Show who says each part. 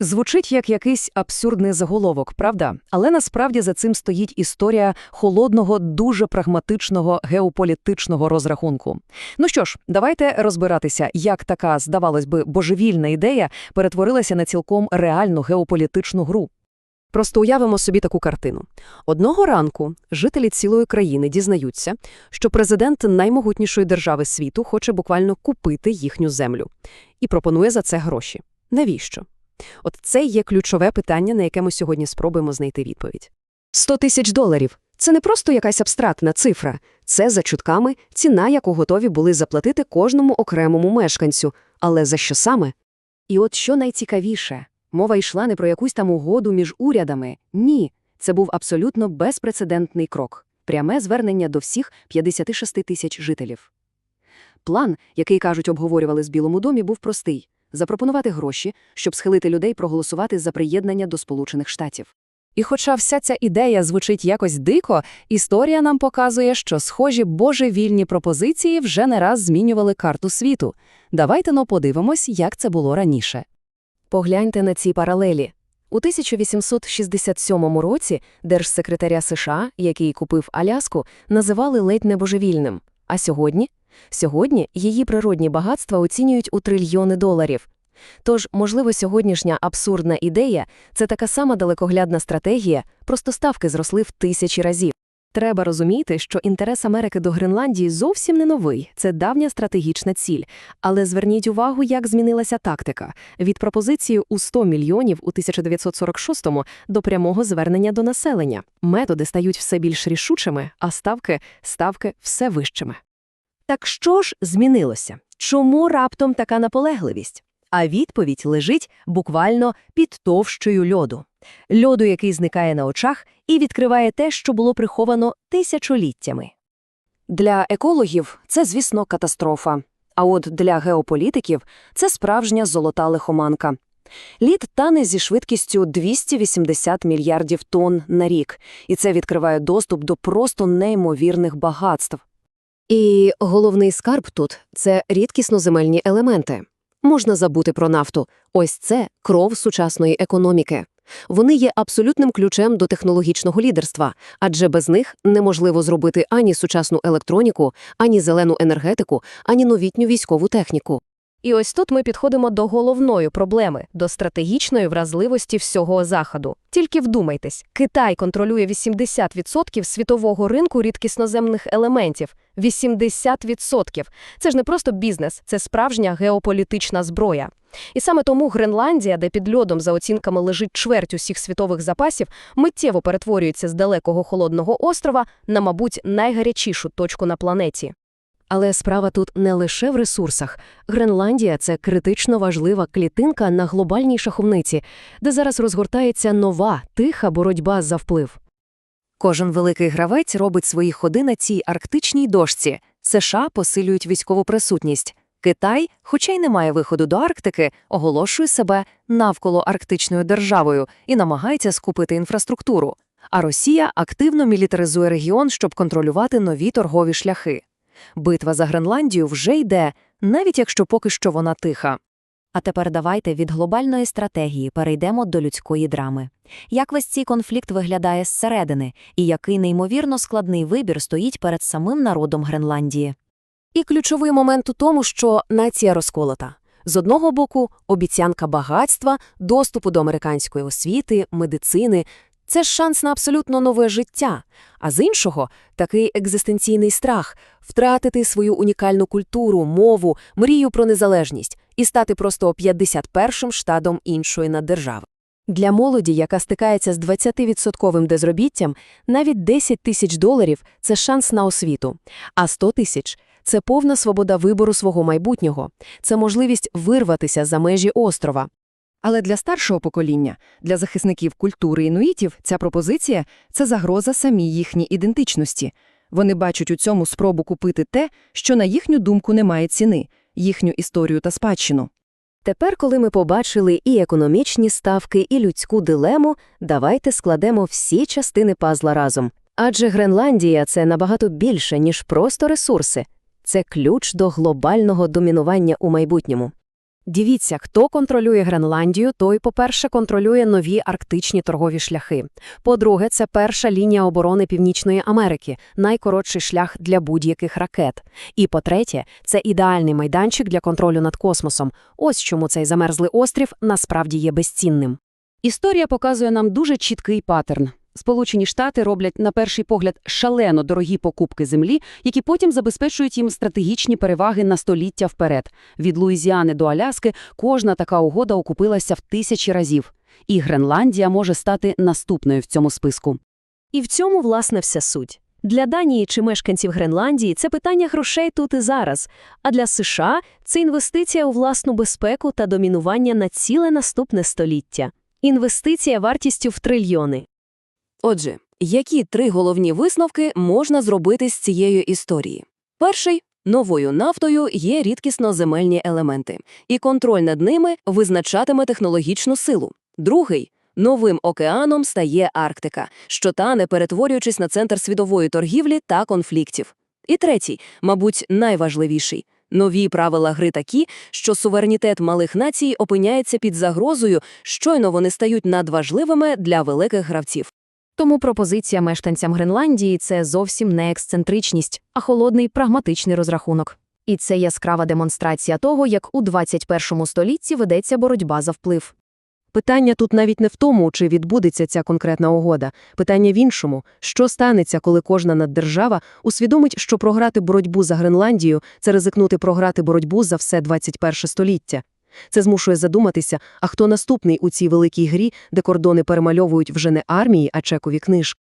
Speaker 1: Звучить як якийсь абсурдний заголовок, правда? Але насправді за цим стоїть історія холодного, дуже прагматичного геополітичного розрахунку. Ну що ж, давайте розбиратися, як така, здавалось би, божевільна ідея перетворилася на цілком реальну геополітичну гру.
Speaker 2: Просто уявимо собі таку картину. Одного ранку жителі цілої країни дізнаються, що президент наймогутнішої держави світу хоче буквально купити їхню землю і пропонує за це гроші. Навіщо? От це є ключове питання, на яке ми сьогодні спробуємо знайти відповідь. 100 тисяч доларів – це не просто якась абстрактна цифра. Це, за чутками, ціна, яку готові були заплатити кожному окремому мешканцю. Але за що саме? І от що найцікавіше – мова йшла не про якусь там угоду між урядами. Ні, це був абсолютно безпрецедентний крок. Пряме звернення до всіх 56 тисяч жителів. План, який, кажуть, обговорювали з Білому домі, був простий – запропонувати гроші, щоб схилити людей проголосувати за приєднання до Сполучених Штатів.
Speaker 1: І хоча вся ця ідея звучить якось дико, історія нам показує, що схожі божевільні пропозиції вже не раз змінювали карту світу. Давайте но подивимось, як це було раніше.
Speaker 2: Погляньте на ці паралелі. У 1867 році держсекретаря США, який купив Аляску, називали ледь не божевільним. А сьогодні? Сьогодні її природні багатства оцінюють у трильйони доларів. Тож, можливо, сьогоднішня абсурдна ідея – це така сама далекоглядна стратегія, просто ставки зросли в тисячі разів. Треба розуміти, що інтерес Америки до Гренландії зовсім не новий, це давня стратегічна ціль. Але зверніть увагу, як змінилася тактика – від пропозиції у 100 мільйонів у 1946-му до прямого звернення до населення. Методи стають все більш рішучими, а ставки – ставки все вищими. Так що ж змінилося? Чому раптом така наполегливість? А відповідь лежить буквально під товщою льоду. Льоду, який зникає на очах і відкриває те, що було приховано тисячоліттями. Для екологів це, звісно, катастрофа. А от для геополітиків це справжня золота лихоманка. Лід тане зі швидкістю 280 мільярдів тонн на рік, і це відкриває доступ до просто неймовірних багатств. І головний скарб тут – це рідкісноземельні елементи. Можна забути про нафту. Ось це кров сучасної економіки. Вони є абсолютним ключем до технологічного лідерства, адже без них неможливо зробити ані сучасну електроніку, ані зелену енергетику, ані новітню військову техніку. І ось тут ми підходимо до головної проблеми, до стратегічної вразливості всього Заходу. Тільки вдумайтесь, Китай контролює 80% світового ринку рідкісноземних елементів. 80%. Це ж не просто бізнес, це справжня геополітична зброя. І саме тому Гренландія, де під льодом за оцінками лежить чверть усіх світових запасів, миттєво перетворюється з далекого холодного острова на, мабуть, найгарячішу точку на планеті. Але справа тут не лише в ресурсах. Гренландія це критично важлива клітинка на глобальній шаховниці, де зараз розгортається нова, тиха боротьба за вплив. Кожен великий гравець робить свої ходи на цій арктичній дошці. США посилюють військову присутність. Китай, хоча й не має виходу до Арктики, оголошує себе навколо арктичною державою і намагається скупити інфраструктуру. А Росія активно мілітаризує регіон, щоб контролювати нові торгові шляхи. Битва за Гренландію вже йде, навіть якщо поки що вона тиха.
Speaker 3: А тепер давайте від глобальної стратегії перейдемо до людської драми. Як весь цей конфлікт виглядає зсередини, і який неймовірно складний вибір стоїть перед самим народом Гренландії?
Speaker 2: І ключовий момент у тому, що нація розколота. З одного боку, обіцянка багатства, доступу до американської освіти, медицини це ж шанс на абсолютно нове життя. А з іншого, такий екзистенційний страх втратити свою унікальну культуру, мову, мрію про незалежність і стати просто 51-м штатом іншої наддержави. Для молоді, яка стикається з 20-відсотковим безробіттям, навіть 10 тисяч доларів це шанс на освіту, а 100 тисяч це повна свобода вибору свого майбутнього, це можливість вирватися за межі острова.
Speaker 1: Але для старшого покоління, для захисників культури інуїтів, ця пропозиція це загроза самій їхній ідентичності. Вони бачать у цьому спробу купити те, що на їхню думку не має ціни, їхню історію та спадщину.
Speaker 2: Тепер, коли ми побачили і економічні ставки, і людську дилему, давайте складемо всі частини пазла разом. Адже Гренландія це набагато більше, ніж просто ресурси. Це ключ до глобального домінування у майбутньому. Дивіться, хто контролює Гренландію, той, по-перше, контролює нові арктичні торгові шляхи. По-друге, це перша лінія оборони Північної Америки, найкоротший шлях для будь-яких ракет. І по-третє, це ідеальний майданчик для контролю над космосом. Ось чому цей замерзлий острів насправді є безцінним.
Speaker 1: Історія показує нам дуже чіткий паттерн. Сполучені Штати роблять, на перший погляд, шалено дорогі покупки землі, які потім забезпечують їм стратегічні переваги на століття вперед. Від Луїзіани до Аляски кожна така угода окупилася в тисячі разів. І Гренландія може стати наступною в цьому списку.
Speaker 2: І в цьому, власне, вся суть. Для Данії чи мешканців Гренландії це питання грошей тут і зараз, а для США це інвестиція у власну безпеку та домінування на ціле наступне століття. Інвестиція вартістю в трильйони.
Speaker 3: Отже, які три головні висновки можна зробити з цієї історії? Перший новою нафтою є рідкісно земельні елементи, і контроль над ними визначатиме технологічну силу. Другий новим океаном стає Арктика, що тане, перетворюючись на центр світової торгівлі та конфліктів. І третій, мабуть, найважливіший. Нові правила гри такі, що суверенітет малих націй опиняється під загрозою, щойно вони стають надважливими для великих гравців.
Speaker 2: Тому пропозиція мешканцям Гренландії – це зовсім не ексцентричність, а холодний прагматичний розрахунок. І це яскрава демонстрація того, як у 21 столітті ведеться боротьба за вплив.
Speaker 1: Питання тут навіть не в тому, чи відбудеться ця конкретна угода. Питання в іншому – що станеться, коли кожна наддержава усвідомить, що програти боротьбу за Гренландію – це ризикнути програти боротьбу за все 21 століття. Це змушує задуматися, а хто наступний у цій великій грі, де кордони перемальовують вже не армії, а чекові книжки.